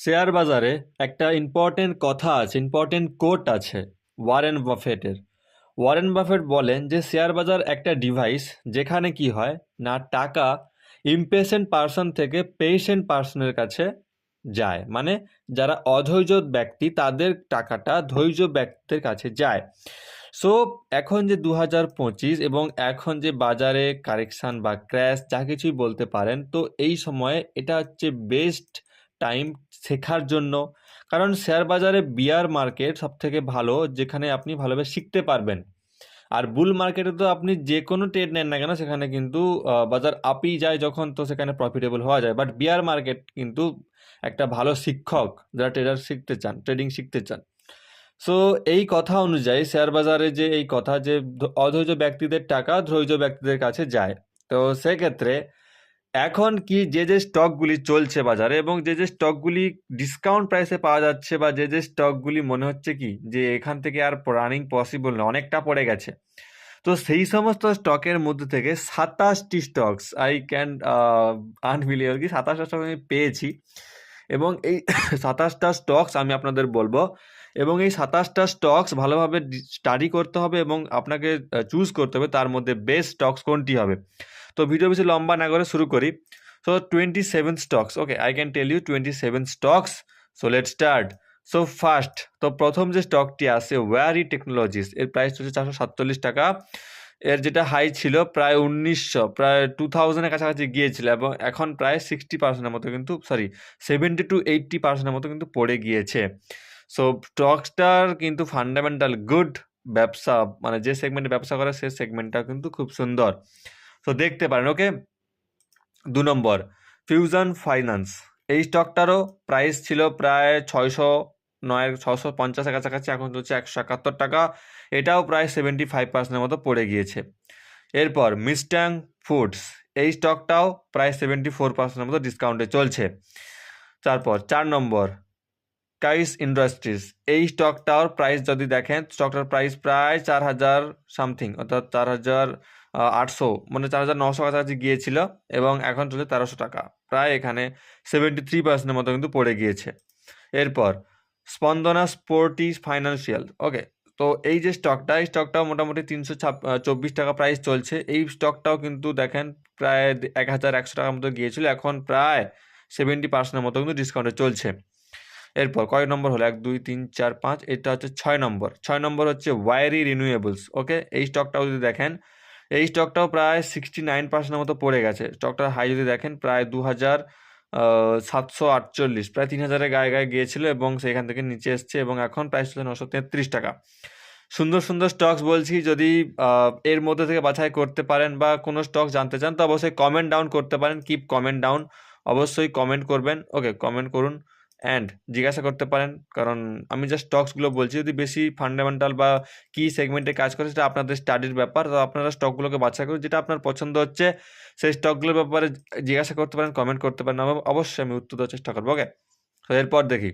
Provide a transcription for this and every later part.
Share বাজারে একটা important কথা আছে ইম্পর্টেন্ট কোট আছে ওয়ারেন বাফেটের ওয়ারেন বাফেট বলেন যে, শেয়ার বাজার একটা ডিভাইস যেখানে কি হয় না, টাকা ইমপেশেন্ট পার্সন থেকে পেশেন্ট পার্সনের কাছে যায়। মানে যারা অধৈর্য ব্যক্তি, তাদের টাকাটা ধৈর্য ব্যক্তির কাছে যায়। সো এখন যে দু হাজার পঁচিশ এবং এখন যে বাজারে কারেকশান বা ক্র্যাশ যা কিছুই বলতে পারেন, তো এই সময়ে এটা হচ্ছে বেস্ট টাইম শেখার জন্য। কারণ শেয়ার বাজারে বিয়ার মার্কেট সব থেকে ভালো, যেখানে আপনি ভালোভাবে শিখতে পারবেন। আর বুল মার্কেটে তো আপনি যে কোনো ট্রেড নেন না কেন, সেখানে কিন্তু বাজার আপই যায় যখন, তো সেখানে প্রফিটেবল হওয়া যায়। বাট বিয়ার মার্কেট কিন্তু একটা ভালো শিক্ষক, যারা ট্রেডার শিখতে চান ট্রেডিং শিখতে চান। সো এই কথা অনুযায়ী শেয়ার বাজারে যে এই কথা যে অধৈর্য ব্যক্তিদের টাকা ধৈর্য ব্যক্তিদের কাছে যায়। তো সেক্ষেত্রে এখন কি যে যে স্টকগুলি চলছে বাজারে এবং যে যে স্টকগুলি ডিসকাউন্ট প্রাইসে পাওয়া যাচ্ছে বা যে যে স্টকগুলি মনে হচ্ছে কি যে এখান থেকে আর রানিং পসিবল না অনেকটা পড়ে গেছে। তো সেই সমস্ত স্টকের মধ্যে থেকে সাতাশটি স্টকস আই ক্যান আনবিলিভ কি সাতাশটা স্টক আমি পেয়েছি এবং এই সাতাশটা স্টকস আমি আপনাদের বলব এবং এই সাতাশটা স্টকস ভালোভাবে স্টাডি করতে হবে এবং আপনাকে চুজ করতে হবে তার মধ্যে বেস্ট স্টকস কোনটি হবে। তো ভিডিও বেশি লম্বা না করে শুরু করি। So twenty seven stocks okay I can tell you twenty seven stocks so let start so first তো প্রথম যে স্টকটি আছে ওয়ারি টেকনোলজিস এর প্রাইস হচ্ছে চারশো সাতচল্লিশ টাকা। এর যেটা হাই ছিল প্রায় উনিশশো, প্রায় টু থাউজেন্ডের কাছাকাছি গিয়েছিল এবং এখন প্রায় সিক্সটি পার্সেন্টের মতো কিন্তু সরি সেভেন্টি টু এইট্টি পার্সেন্টের মতো কিন্তু পড়ে গিয়েছে। সো স্টকসটার কিন্তু ফান্ডামেন্টাল গুড ব্যবসা মানে যে সেগমেন্টে ব্যবসা করে সেই সেগমেন্টটা কিন্তু খুব সুন্দর। তো দেখতে পারেন ওকে দু নম্বর ফিউজন ফাইন্যান্স এই স্টকটারও প্রাইস ছিল প্রায় ছয়শো নয় ছশো পঞ্চাশের কাছাকাছি, এখন চলছে একশো একাত্তর টাকা। এটাও প্রায় সেভেন্টি ফাইভ পার্সেন্টের মতো পড়ে গিয়েছে। এরপর মিস্ট্যাং ফুডস এই স্টকটাও প্রায় সেভেন্টি ফোর পার্সেন্টের মতো ডিসকাউন্টে চলছে। তারপর, চার নম্বর কাইস ইন্ডাস্ট্রিজ এই স্টকটার প্রাইস যদি দেখেন স্টকটার প্রাইস প্রায় চার হাজার সামথিং অর্থাৎ চার হাজার আটশো মানে চার হাজার নশো কাছাকাছি গিয়েছিল এবং এখন চলছে তেরোশো টাকা। প্রায় এখানে সেভেন্টি থ্রি পার্সেন্টের মতো কিন্তু পড়ে গিয়েছে। এরপর, স্পন্দনা স্পোর্টি ফাইন্যান্সিয়াল ওকে তো এই যে স্টকটা এই স্টকটাও মোটামুটি তিনশো চব্বিশ টাকা প্রাইস চলছে। এই স্টকটাও কিন্তু দেখেন প্রায় এক হাজার একশো টাকার মতো গিয়েছিল। এখন প্রায় সেভেন্টি পার্সেন্টের মতো কিন্তু ডিসকাউন্টে চলছে। এরপর, কয় নম্বর হলো? এক, দুই, তিন, চার, পাঁচ, এটা হচ্ছে ছয় নম্বর। ছয় নম্বর হচ্ছে ওয়ারি রিনিউয়েবলস ওকে এই স্টকটাও যদি দেখেন এই স্টকটাও প্রায় সিক্সটি নাইন পার্সেন্টের মতো পড়ে গেছে। স্টকটার হাই যদি দেখেন, প্রায় দু হাজার সাতশো আটচল্লিশ, প্রায় তিন হাজারের গায়ে গায়ে গিয়েছিল এবং সেখান থেকে নিচে এসছে এবং এখন প্রাইস ছিল নশো তেত্রিশ টাকা। সুন্দর সুন্দর স্টকস বলছি, যদি এর মধ্যে থেকে বাছাই করতে পারেন বা কোনো স্টক জানতে চান, তো অবশ্যই কমেন্ট ডাউন করতে পারেন। কিপ কমেন্ট ডাউন অবশ্যই কমেন্ট করবেন। ওকে কমেন্ট করুন। অ্যান্ড জিজ্ঞাসা করতে পারেন। কারণ আমি জাস্ট স্টকসগুলো বলছি, যদি বেশি ফান্ডামেন্টাল বা কি সেগমেন্টে কাজ করে, সেটা আপনাদের স্টাডির ব্যাপার। তো আপনারা স্টকগুলোকে বাছা করুন যেটা আপনার পছন্দ হচ্ছে, সেই স্টকগুলোর ব্যাপারে জিজ্ঞাসা করতে পারেন কমেন্ট করতে পারেন অবশ্যই আমি উত্তর দেওয়ার চেষ্টা করব ওকে তো এরপর দেখি।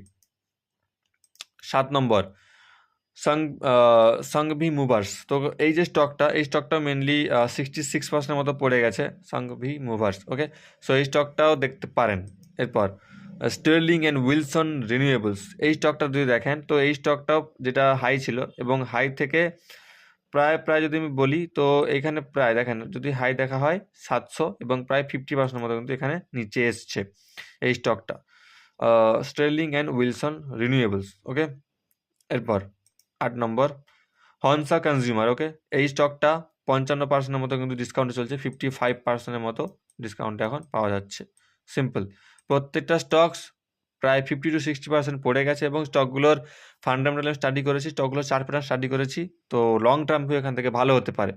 সাত নম্বর, সং সংভি মুভার্স তো এই যে স্টকটা এই স্টকটা মেনলি সিক্সটি সিক্স পার্সেন্টের মতো পড়ে গেছে সংভি মুভার্স ওকে সো এই স্টকটাও দেখতে পারেন। এরপর স্টার্লিং অ্যান্ড উইলসন রিনিউয়েবলস এই স্টকটা যদি দেখেন, তো এই স্টকটাও যেটা হাই ছিল এবং হাই থেকে প্রায় প্রায় যদি আমি বলি, তো এখানে প্রায় দেখেন, যদি হাই দেখা হয় সাতশো এবং প্রায় ফিফটি পার্সেন্টের মতো কিন্তু এখানে নিচে এসছে এই স্টকটা Sterling and Wilson renewables okay এরপর আট নম্বর হনসা কনজিউমার ওকে এই স্টকটা পঞ্চান্ন পার্সেন্টের মতো কিন্তু ডিসকাউন্টে চলছে ফিফটি ফাইভ পার্সেন্টের মতো ডিসকাউন্টে এখন পাওয়া যাচ্ছে। সিম্পল প্রত্যেকটা স্টকস প্রায় ফিফটি টু সিক্সটি পার্সেন্ট পড়ে গেছে এবং স্টকগুলোর ফান্ডামেন্টাল স্টাডি করেছি, স্টকগুলোর চার প্যাটার্ন স্টাডি করেছি, তো লং টার্ম ভিউ এখান থেকে ভালো হতে পারে।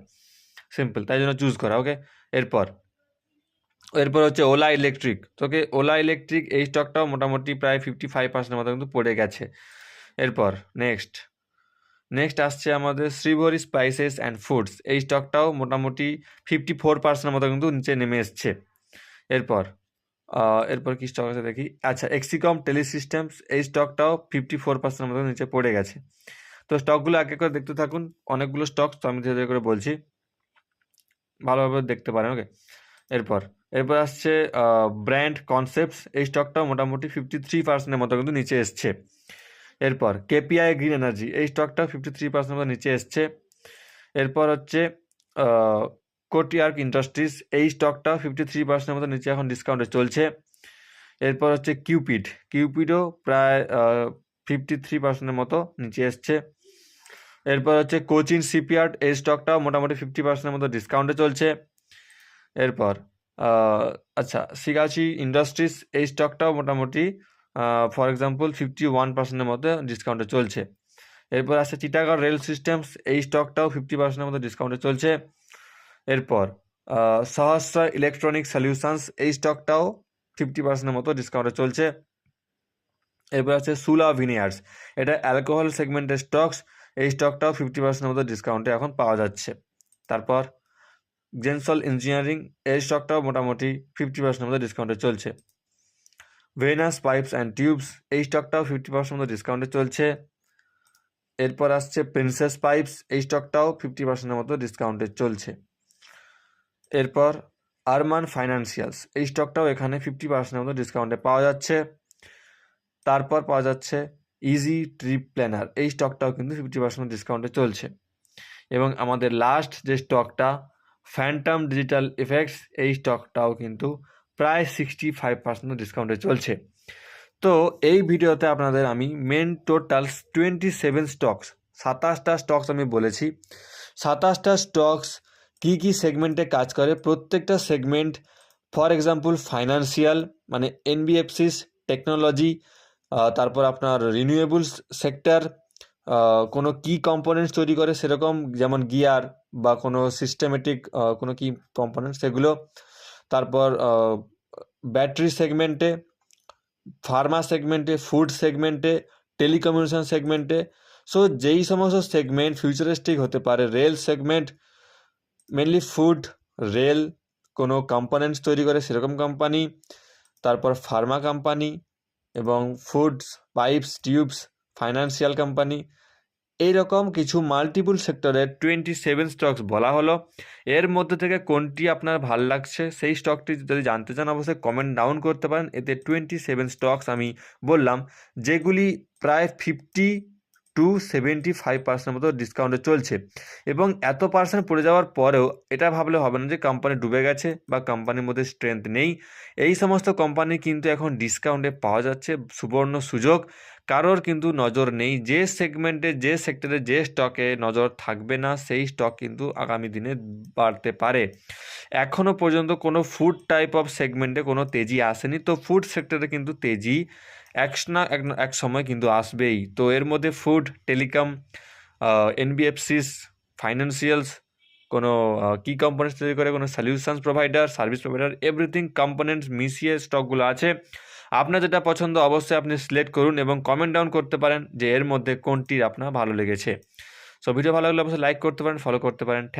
সিম্পল তাই জন্য চুজ করা ওকে এরপর এরপর হচ্ছে ওলা ইলেকট্রিক তোকে ওলা ইলেকট্রিক এই স্টকটাও মোটামুটি প্রায় ফিফটি ফাইভ পার্সেন্টের মতো কিন্তু পড়ে গেছে। এরপর নেক্সট নেক্সট আসছে আমাদের শ্রীভরি স্পাইসেস অ্যান্ড ফুডস এই স্টকটাও মোটামুটি ফিফটি ফোর পার্সেন্টের মতো কিন্তু নিচে নেমে এসছে। এরপর এরপর কি স্টক আছে দেখি। আচ্ছা এক্সিকম টেলিসিস্টেমস এই স্টকটাও ফিফটি ফোর পার্সেন্টের মতো নিচে পড়ে গেছে। তো স্টকগুলো এক এক করে দেখতে থাকুন। অনেকগুলো স্টক তো আমি ধীরে ধীরে করে বলছি। ভালোভাবে দেখতে পারেন ওকে এরপর এরপর আসছে ব্র্যান্ড কনসেপ্টস এই স্টকটাও মোটামুটি ফিফটি থ্রি পার্সেন্টের মতো কিন্তু নিচে এসছে। এরপর কেপিআই গ্রিন এনার্জি এই স্টকটা ফিফটি থ্রি পার্সেন্টের মতো নিচে এসছে। এরপর হচ্ছে কোটিয়ার্ক ইন্ডাস্ট্রিজ এই স্টকটা ফিফটি থ্রি পার্সেন্টের মতো নিচে এখন ডিসকাউন্টে চলছে। এরপর হচ্ছে কিউপিড কিউপিডও প্রায় ফিফটি থ্রি পার্সেন্টের মতো নিচে এসছে। এরপর হচ্ছে কোচিন সিপিয়ার্ড এই স্টকটাও মোটামুটি ফিফটি পার্সেন্টের মতো ডিসকাউন্টে চলছে। এরপর আচ্ছা সিগাচি ইন্ডাস্ট্রিজ এই স্টকটাও মোটামুটি ফর এক্সাম্পল ফিফটি ওয়ান পার্সেন্টের মতো ডিসকাউন্টে চলছে। এরপর আছে চিটাগড় রেল সিস্টেমস এই স্টকটাও ফিফটি পার্সেন্টের মতো ডিসকাউন্টে চলছে। এরপর সহস্র ইলেকট্রনিক সলিউশনস এই স্টকটাও ফিফটি পার্সেন্টের মতো ডিসকাউন্টে চলছে। এরপর আছে সুলা ভিনিয়ার্স এটা অ্যালকোহল সেগমেন্টের স্টকস এই স্টকটাও ফিফটি পার্সেন্টের মতো ডিসকাউন্টে এখন পাওয়া যাচ্ছে। তারপর জেনসল ইঞ্জিনিয়ারিং এই স্টকটাও মোটামুটি ফিফটি পার্সেন্টের মতো ডিসকাউন্টে চলছে। ভেনাস পাইপস অ্যান্ড টিউবস এই স্টকটাও ফিফটি পার্সেন্ট মতো ডিসকাউন্টে চলছে। এরপর আসছে প্রিন্সেস পাইপস এই স্টকটাও ফিফটি পার্সেন্টের মতো ডিসকাউন্টে চলছে। এরপর আরমান ফাইন্যান্সিয়ালস, এই স্টকটাও এখানে ফিফটি পার্সেন্টের মতো ডিসকাউন্টে পাওয়া যাচ্ছে। তারপর পাওয়া যাচ্ছে ইজি ট্রিপ প্ল্যানার এই স্টকটাও কিন্তু ফিফটি পার্সেন্ট ডিসকাউন্টে চলছে। এবং আমাদের লাস্ট যে স্টকটা ফ্যান্টাম ডিজিটাল ইফেক্টস এই স্টকটাও কিন্তু প্রায় সিক্সটি ফাইভ পার্সেন্ট ডিসকাউন্টে চলছে। তো এই ভিডিওতে আপনাদের আমি main total twenty seven stocks সাতাশটা স্টকস আমি বলেছি। সাতাশটা স্টকস কী কী সেগমেন্টে কাজ করে? প্রত্যেকটা সেগমেন্ট ফর এক্সাম্পল ফাইন্যান্সিয়াল মানে এনবিএফসিস টেকনোলজি তারপর আপনার রিনিউয়েবলস সেক্টর কোনো কি কম্পোনেন্টস তৈরি করে সেরকম, যেমন গিয়ার বা কোনো সিস্টেমেটিক কোনো কি কম্পোনেন্ট সেগুলো। তারপর ব্যাটারি সেগমেন্টে ফার্মা সেগমেন্টে ফুড সেগমেন্টে টেলিকমিউনিকেশন সেগমেন্টে সো যেই সমস্ত সেগমেন্ট ফিউচারিস্টিক হতে পারে rail segment mainly food rail কোনো কম্পোনেন্টস তৈরি করে সেরকম কোম্পানি তারপর ফার্মা কোম্পানি এবং foods pipes tubes financial company এইরকম কিছু মাল্টিপুল সেক্টরের টোয়েন্টি সেভেন স্টকস বলা হলো। এর মধ্যে থেকে কোনটি আপনার ভালো লাগছে সেই স্টকটি যদি জানতে চান, অবশ্যই কমেন্ট ডাউন করতে পারেন। এতে টোয়েন্টি সেভেন স্টকস আমি বললাম, যেগুলি প্রায় fifty to seventy five percent মতো ডিসকাউন্টে চলছে। এবং এত পার্সেন্ট পড়ে যাওয়ার পরেও এটা ভাবলে হবে না যে কোম্পানি ডুবে গেছে বা কোম্পানির মধ্যে স্ট্রেংথ নেই। এই সমস্ত কোম্পানি কিন্তু এখন ডিসকাউন্টে পাওয়া যাচ্ছে, সুবর্ণ সুযোগ। কারোর কিন্তু নজর নেই। যে সেগমেন্টে যে সেক্টরে যে স্টকে নজর থাকবে না, সেই স্টক কিন্তু আগামী দিনে বাড়তে পারে। এখনও পর্যন্ত কোনো ফুড টাইপ অফ সেগমেন্টে কোনো তেজি আসেনি। তো ফুড সেক্টরে কিন্তু তেজি। এক না এক সময় কিন্তু আসবেই। তো এর মধ্যে ফুড, টেলিকম এনবিএফসিস, ফাইন্যান্সিয়ালস, কোনো কি কম্পোনেন্টস তৈরি করে, কোনো solutions provider service provider everything components মিশিয়ে স্টকগুলো আছে। আপনার যেটা পছন্দ অবশ্যই আপনি সিলেক্ট করুন এবং কমেন্ট ডাউন করতে পারেন যে এর মধ্যে কোনটি আপনার ভালো লেগেছে। সো ভিডিও ভালো লাগলে অবশ্যই লাইক করতে পারেন ফলো করতে পারেন।